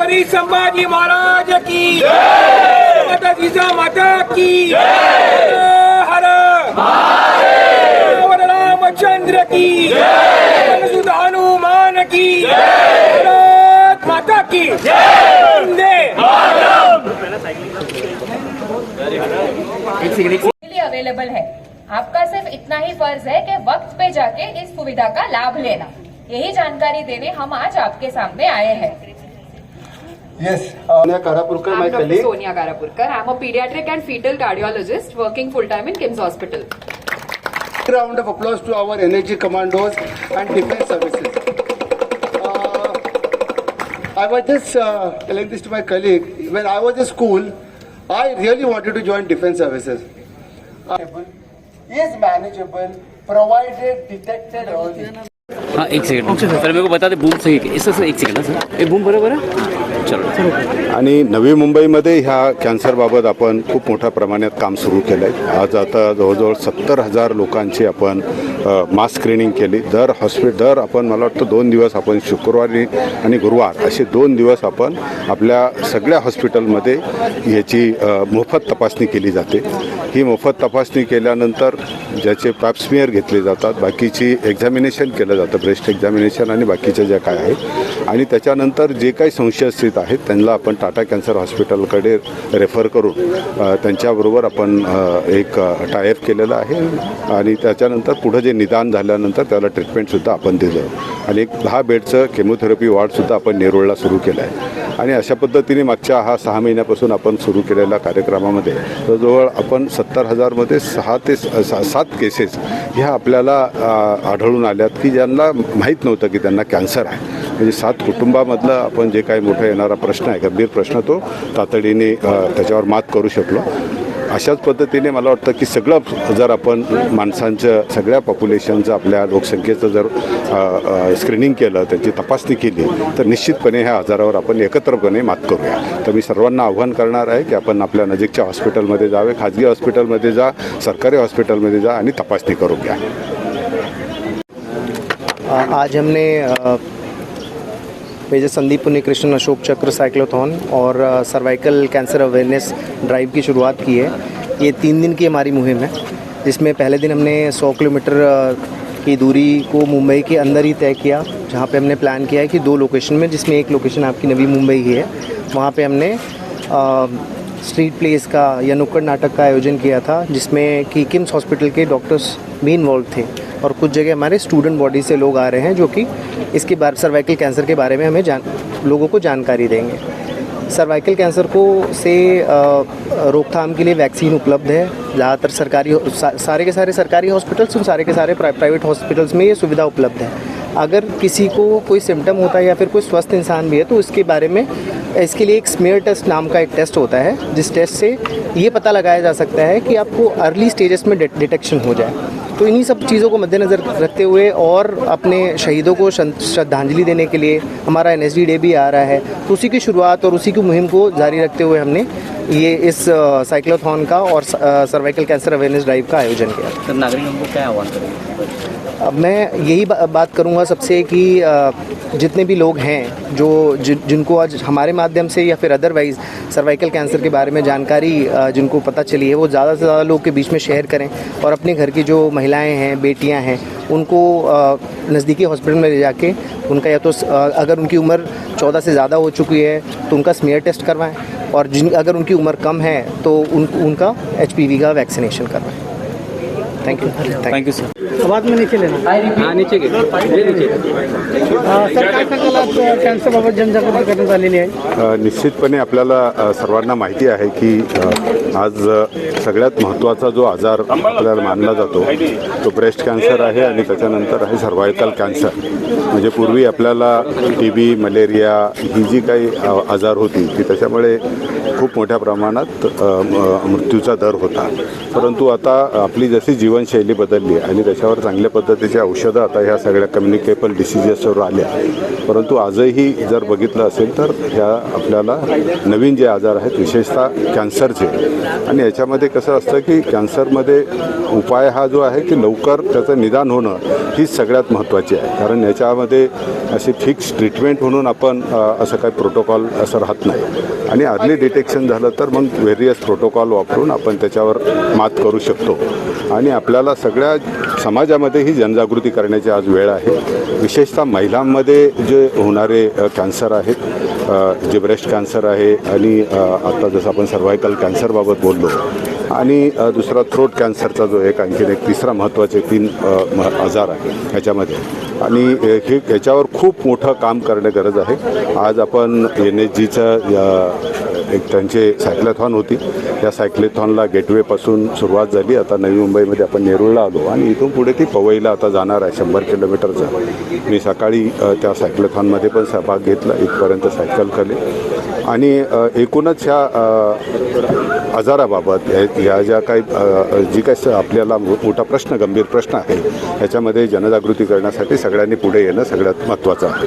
की संभाजी महाराज की। माता जिजा माता की। हर। हर रामचंद्र की। हनुमान की। माता की। अवेलेबल है। आपका सिर्फ़ इतना ही फ़र्ज़ है कि वक्त पे जाके इस सुविधा का लाभ लेना। यही जानकारी देने हम आज आपके सामने आए हैं। Yes, uh, Sonia Karapurkar, my I'm Dr. colleague. Sonia Karapurkar. I'm a pediatric and fetal cardiologist working full time in KIMS Hospital. Round of applause to our energy commandos and defense services. Uh, I was just uh, telling this to my colleague. When I was in school, I really wanted to join defense services. Uh, is manageable provided detected early. हाँ एक second sir मेरे को बता दे boom सही है इसं sir एक second ना sir ये बूम बरोबर आहे चलो आणि नवी मुंबईमध्ये ह्या कॅन्सरबाबत आपण खूप मोठ्या प्रमाणात काम सुरू केलं आहे आज आता जवळजवळ सत्तर हजार लोकांची आपण मास स्क्रीनिंग केली. दर हॉस्पिटल दर आपण मला वाटतं दोन दिवस आपण शुक्रवारी आणि गुरुवार असे दोन दिवस आपण आपल्या सगळ्या हॉस्पिटलमध्ये ह्याची मोफत तपासणी केली जाते. ही मोफत तपासणी केल्यानंतर ज्याचे पॅप्समियर घेतले जातात बाकीची एक्झामिनेशन केलं जातं ब्रेस्ट एक्झामिनेशन आणि बाकीच्या ज्या काय आहेत. आणि त्याच्यानंतर जे काही संशय असतील संशयस्थित आहेत त्यांना आपण टाटा कॅन्सर हॉस्पिटलकडे रेफर करून त्यांच्याबरोबर आपण एक टायअप केलेलं आहे आणि त्याच्यानंतर पुढं जे निदान झाल्यानंतर त्याला ट्रीटमेंटसुद्धा आपण दिलं. आणि एक दहा बेडचं केमोथेरपी वॉर्डसुद्धा आपण नेरुळला सुरू केलं आहे आणि अशा पद्धतीने मागच्या हा सहा महिन्यापासून आपण सुरू केलेल्या कार्यक्रमामध्ये जवळजवळ आपण सत्तर हजारमध्ये सहा ते स- सा- सात केसेस ह्या आपल्याला आढळून आल्यात की ज्यांना माहीत नव्हतं की त्यांना कॅन्सर आहे. म्हणजे सात कुटुंबामधला आपण जे काही मोठा येणारा प्रश्न आहे गंभीर प्रश्न तो तातडीने त्याच्यावर मात करू शकलो. अशाच पद्धतीने मला वाटतं की सगळं जर आपण माणसांचं सगळ्या पॉप्युलेशनचं आपल्या लोकसंख्येचं जर स्क्रीनिंग केलं त्यांची तपासणी केली तर निश्चितपणे ह्या आजारावर आपण एकत्रपणे मात करूया. तर मी सर्वांना आव्हान करणार आहे की आपण आपल्या नजीकच्या हॉस्पिटलमध्ये जावे खाजगी हॉस्पिटलमध्ये जा सरकारी हॉस्पिटलमध्ये जा आणि तपासणी करून घ्या. आज हमने मेजर संदीप पुण्यकृष्ण अशोक चक्र साइक्लोथॉन और सर्वाइकल कैंसर अवेयरनेस ड्राइव की शुरुआत की है। ये तीन दिन की हमारी मुहिम है जिसमें पहले दिन हमने 100 किलोमीटर की दूरी को मुंबई के अंदर ही तय किया जहाँ पे हमने प्लान किया है कि दो लोकेशन में जिसमें एक लोकेशन आपकी नवी मुंबई ही है वहाँ पे हमने अ, स्ट्रीट प्लेस का या नुक्कड़ नाटक का आयोजन किया था जिसमें कि किम्स हॉस्पिटल के डॉक्टर्स भी इन्वॉल्व थे। और कुछ जगह हमारे स्टूडेंट बॉडी से लोग आ रहे हैं जो कि इसके बारे सर्वाइकल कैंसर के बारे में हमें जान लोगों को जानकारी देंगे। सर्वाइकल कैंसर को से रोकथाम के लिए वैक्सीन उपलब्ध है। ज़्यादातर सरकारी सा, सारे के सारे सरकारी हॉस्पिटल्स और सारे के सारे प्राइ- प्राइवेट हॉस्पिटल्स में ये सुविधा उपलब्ध है। अगर किसी को कोई सिम्टम होता है या फिर कोई स्वस्थ इंसान भी है तो इसके बारे में इसके लिए एक स्मेयर टेस्ट नाम का एक टेस्ट होता है जिस टेस्ट से ये पता लगाया जा सकता है कि आपको अर्ली स्टेजेस में डिटेक्शन हो जाए। तो इन्हीं सब चीज़ों को मद्देनज़र रखते हुए और अपने शहीदों को श्रद्धांजलि देने के लिए हमारा एन डे भी आ रहा है। तो उसी की शुरुआत और उसी की मुहिम को जारी रखते हुए हमने ये इस साइक्लोथॉन का और सर्वाइकल कैंसर अवेयरनेस ड्राइव का आयोजन किया। को अब मैं यही बा, बात करूँगा सबसे कि जितने भी लोग हैं जो जिन, जिनको आज हमारे माध्यम से या फिर अदरवाइज़ सर्वाइकल कैंसर के बारे में जानकारी जिनको पता चली है वो ज़्यादा से ज़्यादा लोग के बीच में शेयर करें और अपने घर की जो महिलाएँ हैं बेटियाँ हैं उनको नज़दीकी हॉस्पिटल में ले जाके उनका या तो अगर उनकी उम्र चौदह से ज़्यादा हो चुकी है तो उनका स्मेयर टेस्ट करवाएँ और जिन अगर उनकी उम्र कम है तो उन, उनका एचपीवी का वैक्सीनेशन करवाएँ। Thank you thank you sir आवाज़ में नीचे लेना। हा नीचे घे जे नीचे कॅन्सरबाबत जनजागृती करण्यात आलेली आहे. निश्चितपणे आपल्याला सर्वांना माहिती आहे की आज सगळ्यात महत्त्वाचा जो आजार आपल्याला मानला जातो तो ब्रेस्ट कॅन्सर आहे आणि त्याच्यानंतर आहे सर्वायकल कॅन्सर. म्हणजे पूर्वी आपल्याला टी बी मलेरिया ही जी काही आजार होती ती त्याच्यामुळे खूप मोठ्या प्रमाणात म- मृत्यूचा दर होता. परंतु आता आपली जशी जीवनशैली बदलली आणि त्याच्यावर चांगल्या पद्धतीची औषधं आता ह्या सगळ्या कम्युनिकेबल डिसिजेसवर आल्या. परंतु आजही जर बघितलं असेल तर ह्या आपल्याला नवीन जे आजार आहेत विशेषतः कॅन्सरचे आणि याच्यामध्ये कसं असतं की कॅन्सरमध्ये उपाय हा जो आहे की लवकर त्याचं निदान होणं हीच सगळ्यात महत्त्वाची आहे. कारण याच्यामध्ये अशी फिक्स ट्रीटमेंट म्हणून आपण असं काही प्रोटोकॉल असं राहत नाही. आणि अर्ली डिटेक्शन झालं तर मग व्हेरियस प्रोटोकॉल वापरून आपण त्याच्यावर मात करू शकतो. आणि आपल्याला सगळ्या समाजामध्ये ही जनजागृती करण्याची आज वेळ आहे. विशेषतः महिलांमध्ये जे होणारे कॅन्सर आहेत जे ब्रेस्ट कॅन्सर आहे आणि आता जसं आपण सर्वायकल कॅन्सरबाबत बोललो आणि दुसरा थ्रोट कॅन्सरचा जो एक आणखीन एक तिसरा महत्त्वाचे तीन म- आजार आहे ह्याच्यामध्ये आणि हे ह्याच्यावर खूप मोठं काम करणे गरज आहे. आज आपण एन एच जीचं एक त्यांचे सायक्लेथॉन होती. या सायक्लेथॉनला गेटवेपासून सुरुवात झाली. आता नवी मुंबईमध्ये आपण नेरूळला आलो आणि इथून पुढे ती पवईला आता जाणार आहे शंभर किलोमीटरचा. मी सकाळी त्या सायक्लेथॉनमध्ये पण सहभाग घेतला. इथपर्यंत सायकल केले आणि एकूणच ह्या आजाराबाबत ह्या- ह्या ज्या काही जी काही स- आपल्याला मो- मोठा प्रश्न गंभीर प्रश्न आहे ह्याच्यामध्ये जनजागृती करण्यासाठी सगळ्यांनी पुढे येणं सगळ्यात महत्त्वाचं आहे.